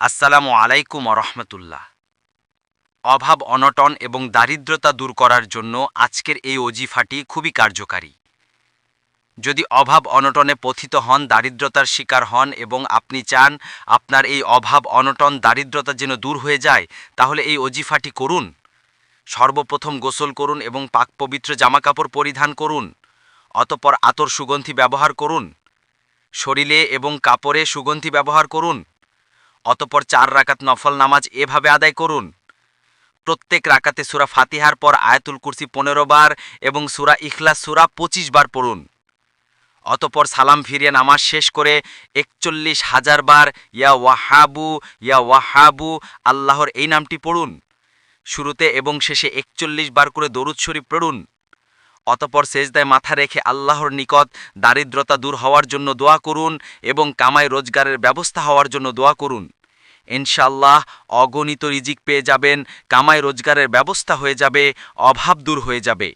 আসসালামু আলাইকুম রহমতুল্লাহ। অভাব, অনটন এবং দারিদ্রতা দূর করার জন্য আজকের এই অজিফাটি খুবই কার্যকারী। যদি অভাব, অনটনে পথিত হন, দারিদ্রতার শিকার হন এবং আপনি চান আপনার এই অভাব, অনটন, দারিদ্রতা যেন দূর হয়ে যায়, তাহলে এই অজিফাটি করুন। সর্বপ্রথম গোসল করুন এবং পাক পবিত্র জামাকাপড় পরিধান করুন, অতপর আতর সুগন্ধি ব্যবহার করুন, শরীরে এবং কাপড়ে সুগন্ধি ব্যবহার করুন অতপর চার রাকাত নফল নামাজ এভাবে আদায় করুন। প্রত্যেক রাকাতে সুরা ফাতিহার পর আয়াতুল কুরসি পনেরো বার এবং সুরা ইখলাস সুরা পঁচিশ বার পড়ুন। অতপর সালাম ফিরিয়ে নামাজ শেষ করে একচল্লিশ হাজার বার ইয়া ওয়াহাবু ইয়া ওয়াহাবু, আল্লাহর এই নামটি পড়ুন। শুরুতে এবং শেষে একচল্লিশ বার করে দরুদ শরীফ পড়ুন। অতপর সেজদায় মাথা রেখে আল্লাহর নিকট দারিদ্রতা দূর হওয়ার জন্য দোয়া করুন এবং কামাই রোজগারের ব্যবস্থা হওয়ার জন্য দোয়া করুন। ইনশাল্লাহ অগণিত রিজিক পেয়ে যাবেন কামায় রোজগারের ব্যবস্থা হয়ে যাবে অভাব দূর হয়ে যাবে।